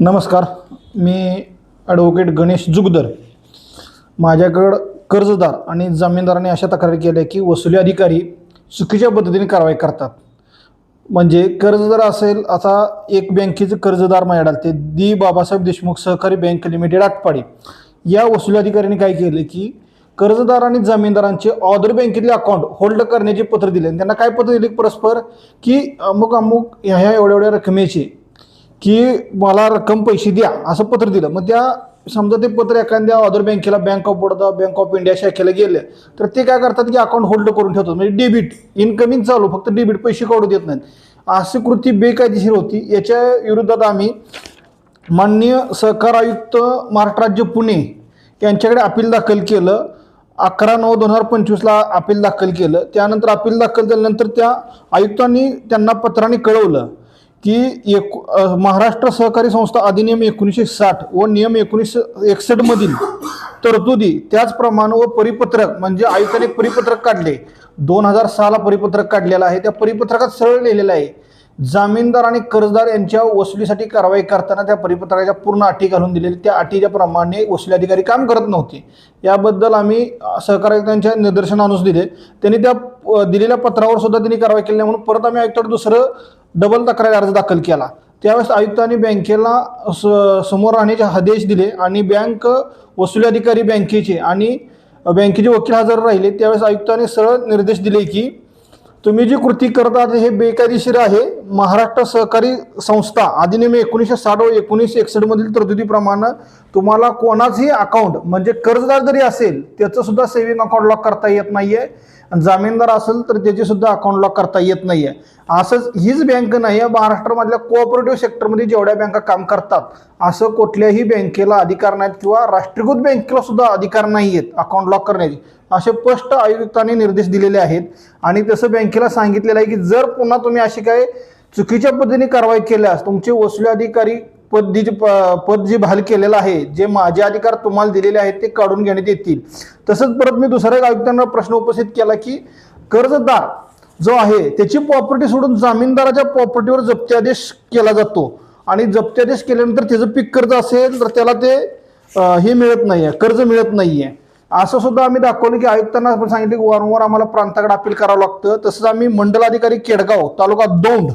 नमस्कार. मी ॲडव्होकेट गणेश जुगदर. माझ्याकडं कर्जदार आणि जामीनदाराने अशा तक्रारी केल्या की वसुली अधिकारी चुकीच्या पद्धतीने कारवाई करतात. म्हणजे कर्जदार असेल आता एक बँकेचं कर्जदार माझ्याकडे ते दी बाबासाहेब देशमुख सहकारी बँक लिमिटेड आटपाडी. या वसुली अधिकाऱ्यांनी काय केलं की कर्जदार आणि जामीनदारांचे ऑदर बँकेतले अकाउंट होल्ड करण्याचे पत्र दिले. आणि त्यांना काय पत्र दिले? परस्पर की अमुक अमुक ह्या ह्या एवढ्या एवढ्या रकमेचे की मला रक्कम पैसे द्या असं पत्र दिलं. मग त्या समजा ते पत्र एखाद्या अदर बँकेला bank of Baroda bank of India शाखेला गेले तर ते काय करतात की अकाउंट होल्ड करून ठेवतात. म्हणजे डेबिट इन्कमिंग चालू फक्त डेबिट पैसे काढू देत नाहीत. अशी कृती बेकायदेशीर होती. याच्या विरोधात आम्ही माननीय सहकार आयुक्त महाराष्ट्र राज्य पुणे यांच्याकडे अपील दाखल केलं. अकरा नऊ दोन हजार पंचवीसला अपील दाखल केलं. त्यानंतर अपील दाखल झाल्यानंतर त्या आयुक्तांनी त्यांना पत्राने कळवलं. की एक महाराष्ट्र सहकारी संस्था अधिनियम एकोणीसशे साठ व नियम एकोणीसशे एकसष्टमधील तरतुदी त्याचप्रमाणे व परिपत्रक म्हणजे आयुक्ताने परिपत्रक काढले. दोन हजार सहाला परिपत्रक काढलेलं आहे. त्या परिपत्रकात सरळ लिहिलेलं आहे जामीनदार आणि कर्जदार यांच्या वसुलीसाठी कारवाई करताना त्या परिपत्रकाच्या पूर्ण अटी घालून दिलेल्या त्या अटीच्या प्रमाणे वसुली अधिकारी काम करत नव्हते. याबद्दल आम्ही अ, सहकार आयुक्तांच्या दिले. त्यांनी त्या दिलेल्या पत्रावर सुद्धा त्यांनी कारवाई केली नाही म्हणून परत आम्ही आयुक्ताकडे दुसरं डबल तक्रारी अर्ज दाखल केला. त्यावेळेस आयुक्तांनी बँकेला स समोर राहण्याचे आदेश दिले आणि बँक वसुली अधिकारी बँकेचे आणि बँकेचे वकील हजर राहिले. त्यावेळेस आयुक्तांनी सरळ निर्देश दिले की तुम्ही जी कृती करता हे बेकायदेशीर आहे. महाराष्ट्र सहकारी संस्था अधिनियम एकोणीसशे साठ व एकोणीसशे एकसष्टमधील तरतुदीप्रमाणे तुम्हाला कोणाचंही अकाउंट म्हणजे कर्जदार जरी असेल त्याचं सुद्धा सेव्हिंग अकाउंट लॉक करता येत नाही आहे जामीनदार असेल तर त्याचे सुद्धा अकाउंट लॉक करता येत नाही आहे असंच हीच बँक नाही आहे महाराष्ट्रामधल्या कोऑपरेटिव्ह सेक्टरमध्ये जेवढ्या बँका काम करतात असं कुठल्याही बँकेला अधिकार नाहीत किंवा राष्ट्रीयकृत बँकेला सुद्धा अधिकार नाही आहेत अकाउंट लॉक करण्याचे. असे स्पष्ट आयुक्तांनी निर्देश दिलेले आहेत. आणि तसं बँकेला सांगितलेलं आहे की जर पुन्हा तुम्ही अशी काय चुकीच्या पद्धतीने कारवाई केल्यास तुमचे वसुली अधिकारी पद जी प- पद जे बहाल केलेलं आहे जे माझे अधिकार तुम्हाला दिलेले आहेत ते काढून घेण्यात येतील. तसंच परत मी दुसऱ्या आयुक्तांना प्रश्न उपस्थित केला की कर्जदार जो आहे त्याची प्रॉपर्टी सोडून जामीनदाराच्या प्रॉपर्टीवर जप्ती आदेश केला जातो. आणि जप्ती आदेश केल्यानंतर त्याचं पीक कर्ज असेल तर त्याला ते हे मिळत नाही आहे कर्ज मिळत नाही आहे असं सुद्धा आम्ही दाखवलं की आयुक्तांना आपण सांगितलं की वारंवार आम्हाला प्रांताकडे अपील करावं लागतं. तसंच आम्ही मंडलाधिकारी केडगाव तालुका दौंड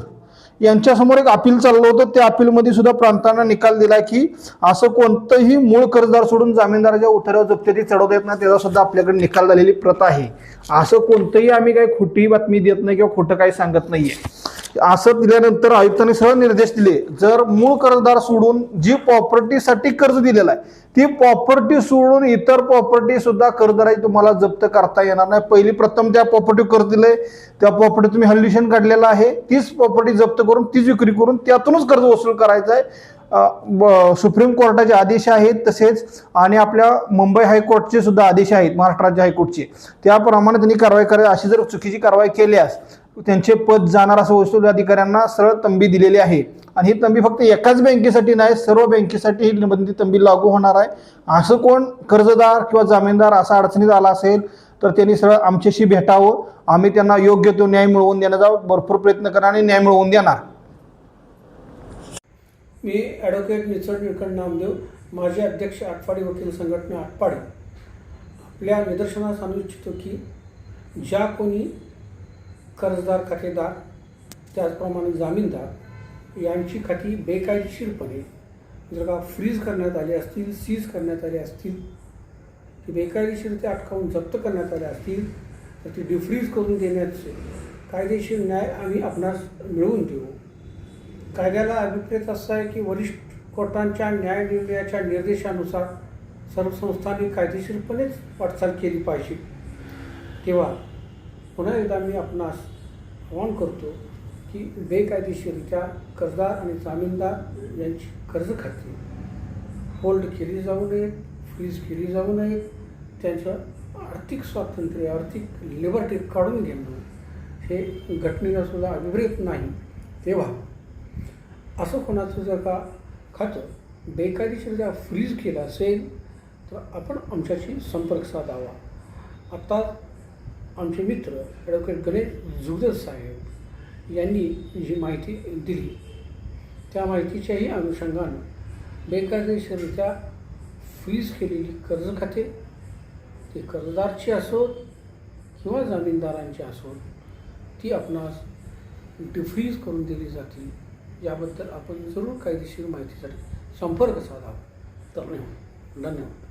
यांच्यासमोर एक अपील चाललं होतं. त्या अपीलमध्ये सुद्धा प्रांतांना निकाल दिला की असं कोणतंही मूळ कर्जदार सोडून जामीनदाराच्या उतारावर जप्ती चढवता येत नाही. त्याचा सुद्धा आपल्याकडे निकाल झालेली प्रत आहे. असं कोणतंही आम्ही काही खोटी बातमी देत नाही किंवा खोटं काही सांगत नाहीये. असं दिल्यानंतर आयुक्तांनी सरळ निर्देश दिले. जर मूळ कर्जदार सोडून जी प्रॉपर्टीसाठी कर्ज दिलेलं आहे ती प्रॉपर्टी सोडून इतर प्रॉपर्टी सुद्धा कर्जदाराची तुम्हाला जप्त करता येणार नाही. पहिली प्रथम त्या प्रॉपर्टी कर्ज दिलंय त्या प्रॉपर्टी तुम्ही हल्युशन काढलेलं आहे तीच प्रॉपर्टी जप्त करून तीच विक्री करून त्यातूनच कर्ज वसूल करायचं आहे ब- सुप्रीम कोर्टाचे आदेश आहेत तसेच आणि आपल्या मुंबई हायकोर्टचे सुद्धा आदेश आहेत महाराष्ट्र राज्य हायकोर्टचे. त्याप्रमाणे त्यांनी कारवाई करावी अशी जर चुकीची कारवाई केल्यास त्यांचे पद जाणार असं वसूल अधिकाऱ्यांना सरळ तंबी दिलेली आहे. आणि ही तंबी फक्त एकाच बँकेसाठी नाही सर्व बँकेसाठी ही निबंधित तंबी लागू होणार आहे. असं कोण कर्जदार किंवा जामीनदार असा अडचणीत आला असेल तर त्यांनी सरळ आमच्याशी भेटावं. आम्ही त्यांना योग्य तो न्याय मिळवून देण्याचा भरपूर प्रयत्न करणार आणि न्याय मिळवून देणार. मी ॲडव्होकेट निचड निळकंठ नामदेव माझे अध्यक्ष आटपाडी वकील संघटना आटपाडी. आपल्या निदर्शनास आणू इच्छितो की ज्या कोणी कर्जदार खातेदार त्याचप्रमाणे जामीनदार यांची खाती बेकायदेशीरपणे जर का फ्रीज करण्यात आली असतील सीज करण्यात आली असतील ती बेकायदेशीर ते अटकावून जप्त करण्यात आले असतील तर ती डिफ्रीज करून देण्याचे कायदेशीर न्याय आम्ही आपणास मिळवून देऊ. कायद्याला अभिप्रेत असा आहे की वरिष्ठ कोर्टांच्या न्याय निर्णयाच्या निर्देशानुसार सर्व संस्थांनी कायदेशीरपणेच वाटचाल केली पाहिजे. तेव्हा पुन्हा एकदा मी आपणास आवाहन करतो की बेकायदेशीरित्या कर्जदार आणि जामीनदार यांची कर्ज खाती होल्ड केली जाऊ नयेत फ्रीज केली जाऊ नयेत त्यांचं आर्थिक स्वातंत्र्य आर्थिक लिबर्टी काढून घेणं हे घटनेला सुद्धा अभिप्रेत नाही. तेव्हा असं कोणाचं जर का खातं बेकायदेशीर जर फ्रीज केलं असेल तर आपण आमच्याशी संपर्क साधावा. आता आमचे मित्र ॲडव्होकेट गणेश जुगदर साहेब यांनी जी माहिती दिली. त्या माहितीच्याही अनुषंगानं बेकायदेशीररित्या फ्रीज केलेली कर्ज खाते ते कर्जदारची असोत किंवा जामीनदारांची असोत ती आपणास डिफ्रीज करून दिली जातील याबद्दल आपण जरूर कायदेशीर माहितीसाठी संपर्क साधावा धन्यवाद धन्यवाद.